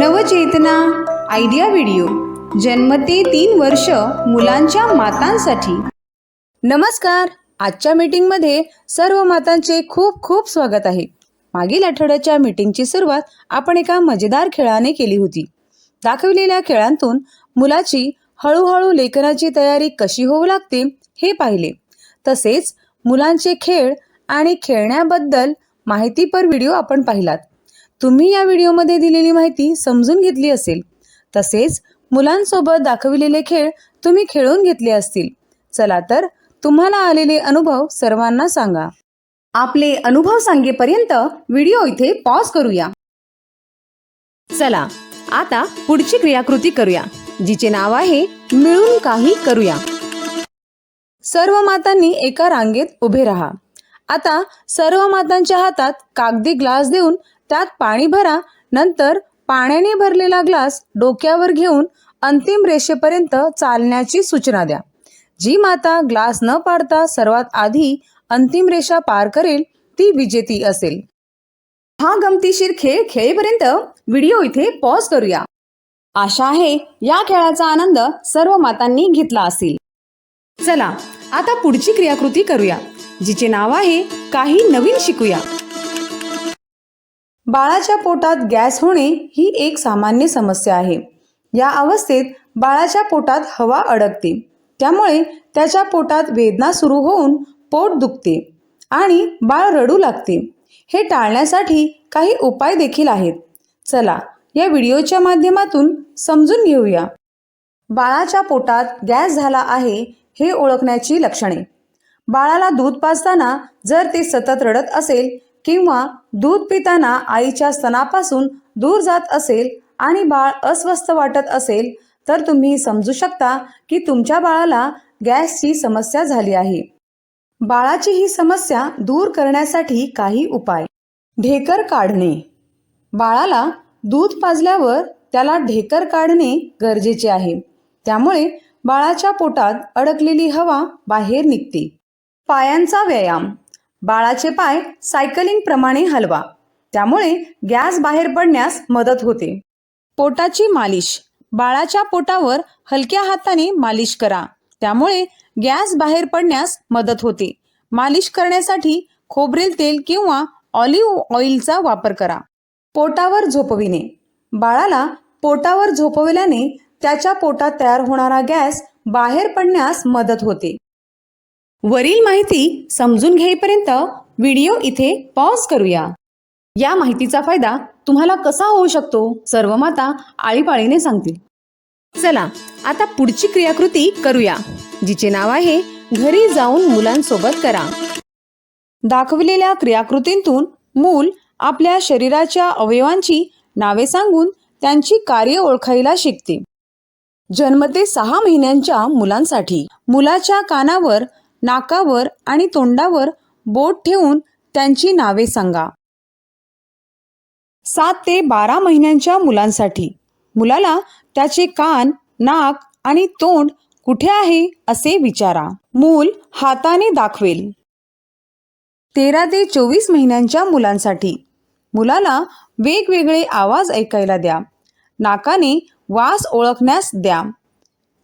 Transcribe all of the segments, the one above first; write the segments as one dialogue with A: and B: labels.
A: नवचेतना idea video. जन्म ते तीन वर्ष मुलांच्या मातांसाठी. नमस्कार. आजच्या मीटिंगमध्ये सर्व मातांचे खूप खूप स्वागत आहे. मागील आठवड्याच्या मीटिंगची सुरुवात आपण एका मजेदार खेळाने केली होती. दाखविलेल्या खेळांतून मुलाची हळूहळू लेखनाची तयारी कशी होऊ लागते हे पाहिले. तसेच मुलांचे खेळ आणि खेळण्याबद्दल माहितीपर व्हिडिओ आपण पाहिलात. तुम्ही या व्हिडिओमध्ये दिलेली माहिती समजून घेतली असेल तसेच मुलांसोबत दाखविलेले खेळ तुम्ही खेळून घेतले असतील. चला तर तुम्हाला आलेले अनुभव सर्वांना सांगा. आपले अनुभव सांगेपर्यंत व्हिडिओ इथे पॉज करूया. चला आता पुढची क्रियाकृती करूया जिचे नाव आहे मिळून काही करूया. सर्व मातांनी एका रांगेत उभे राहा. आता सर्व मातांच्या हातात कागदी ग्लास देऊन त्यात पाणी भरा नंतर पाण्याने भरलेला ग्लास डोक्यावर घेऊन अंतिम रेषेपर्यंत चालण्याची सूचना द्या. जी माता ग्लास न पाडता सर्वात आधी अंतिम रेषा पार करेल ती विजेती असेल. हा गमतीशीर खेळ खेळेपर्यंत व्हिडिओ इथे पॉज करूया. आशा आहे या खेळाचा आनंद सर्व मातांनी घेतला असेल. चला आता पुढची क्रियाकृती करूया जिचे नाव आहे काही नवीन शिकूया. बाळाच्या पोटात गॅस होणे ही एक सामान्य समस्या आहे. या अवस्थेत बाळाच्या पोटात हवा अडकते. त्यामुळे त्याच्या पोटात वेदना सुरू होऊन पोट दुखते आणि बाळ रडू लागते. हे टाळण्यासाठी काही उपाय देखील आहेत. चला या व्हिडिओच्या माध्यमातून समजून घेऊया. बाळाच्या पोटात गॅस झाला आहे हे ओळखण्याची लक्षणे. बाळाला दूध पाजताना जर ते सतत रडत असेल किंवा दूध पिताना आईच्या स्तनापासून दूर जात असेल आणि बाळ अस्वस्थ वाटत असेल तर तुम्ही समजू शकता की तुमच्या बाळाला गॅसची समस्या झाली आहे. बाळाची ही समस्या दूर करण्यासाठी काही उपाय. ढेकर काढणे. बाळाला दूध पाजल्यावर त्याला ढेकर काढणे गरजेचे आहे. त्यामुळे बाळाच्या पोटात अडकलेली हवा बाहेर निघते. पायांचा व्यायाम. बाळाचे पाय सायकलिंग प्रमाणे हलवा. त्यामुळे गॅस बाहेर पडण्यास मदत होते. पोटाची मालिश. बाळाच्या पोटावर हलक्या हाताने मालिश करा. त्यामुळे गॅस बाहेर पडण्यास मदत होते. मालिश करण्यासाठी खोबरेल तेल किंवा ऑलिव्ह ऑइलचा वापर करा. पोटावर झोपविणे. बाळाला पोटावर झोपविल्याने त्याच्या पोटात तयार होणारा गॅस बाहेर पडण्यास मदत होते. वरील माहिती समजून घेईपर्यंत व्हिडिओ इथे पॉज करूया. या माहितीचा फायदा तुम्हाला कसा होऊ शकतो? सर्व माता आळीपाळीने सांगतील. चला आता पुढची क्रियाकृती करूया जिचे नाव आहे घरी जाऊन मुलांसोबत करा. दाखवलेल्या क्रियाकृतींतून मूल आपल्या शरीराच्या अवयवांची नावे सांगून त्यांची कार्य ओळखायला शिकते. जन्म ते सहा महिन्यांच्या मुलांसाठी. मुलाच्या कानावर नाकावर आणि तोंडावर बोट ठेवून त्यांची नावे सांगा. सात ते बारा महिन्यांच्या मुलांसाठी. मुलाला त्याचे कान नाक आणि तोंड कुठे आहे असे विचारा. मूल हाताने दाखवेल. तेरा ते चोवीस महिन्यांच्या मुलांसाठी. मुलाला वेगवेगळे आवाज ऐकायला द्या. नाकाने वास ओळखण्यास द्या.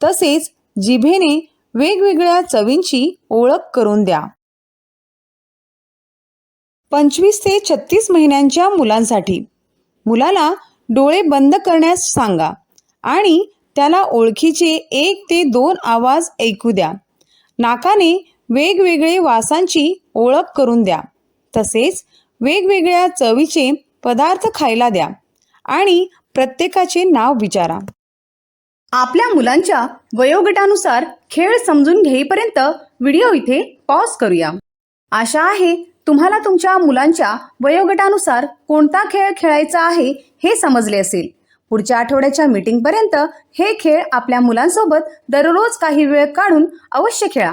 A: तसेच जिभेने वेगवेगळ्या चवींची ओळख करून द्या. पंचवीस ते छत्तीस महिन्यांच्या मुलांसाठी. मुलाला डोळे बंद करण्यास सांगा आणि त्याला ओळखीचे एक ते दोन आवाज ऐकू द्या. नाकाने वेगवेगळे वासांची ओळख करून द्या. तसेच वेगवेगळ्या चवीचे पदार्थ खायला द्या आणि प्रत्येकाचे नाव विचारा. आपल्या मुलांच्या वयोगटानुसार खेळ समजून घेईपर्यंत व्हिडिओ इथे पॉज करूया. आशा आहे तुम्हाला तुमच्या मुलांच्या वयोगटानुसार कोणता खेळ खेळायचा आहे हे समजले असेल. पुढच्या आठवड्याच्या मीटिंगपर्यंत हे खेळ आपल्या मुलांसोबत दररोज काही वेळ काढून अवश्य खेळा.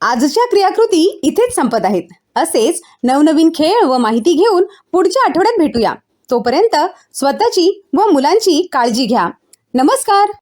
A: आजच्या क्रियाकृती इथेच संपत आहेत. असेच नवनवीन खेळ व माहिती घेऊन पुढच्या आठवड्यात भेटूया. तोपर्यंत स्वतःची व मुलांची काळजी घ्या. नमस्कार.